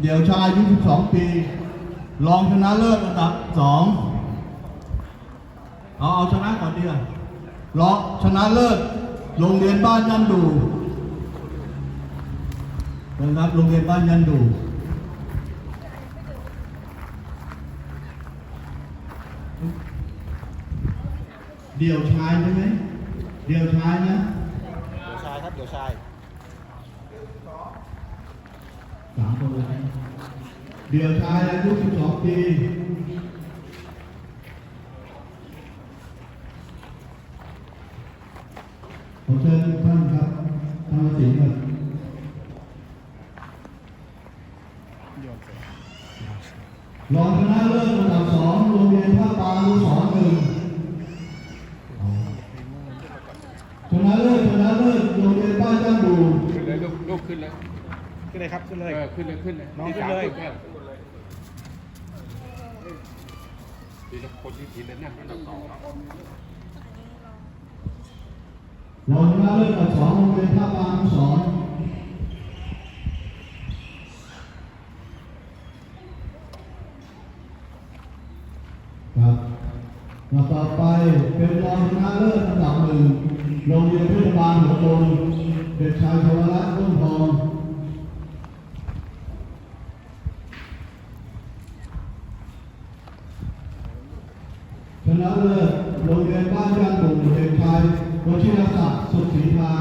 เดี่ยวชายอายุ 12 ปี รองชนะเลิศอันดับสองเอาเอาชนะก่อนดีกว่ารองชนะเลิศ โรงเรียนบ้านยันดูนะครับ โรงเรียนบ้านยันดูเดี่ยวชายใช่ไหม เดี่ยวชายนะ เดี๋ยวชายครับ เดี๋ยวชาย สามคนเลยเดี่ยวชายอายุ12 ปีขอเชิญทุกท่านครับท่านศิลป์ครับรองชนะเลิศอันดับสองโรงเรียนท่าปลาลูกศรหนึ่งชนะเลิศชนะเลิศโรงเรียนบ้านจ้างดูขึ้นเลยลูกลูกขึ้นเลย ขึ้นเลยครับขึ้นเลย เออขึ้นเลยขึ้นเลยน้องขึ้นเลย ที่สามทีละคนที่ทีละนั่งอันดับสองรองชนะเลิศอันดับสองโรงเรียนท่าปลาลูกศรครับลำต่อไปเป็นรองชนะเลิศอันดับหนึ่งโรงเรียนเทศบาลหัวโดนเด็กชายชวรัตน์ต้ นทองชนะเลิศโรงเรียนบ้านย่านบุญเด็กชายวชิรศักดิ์สุขศรีมา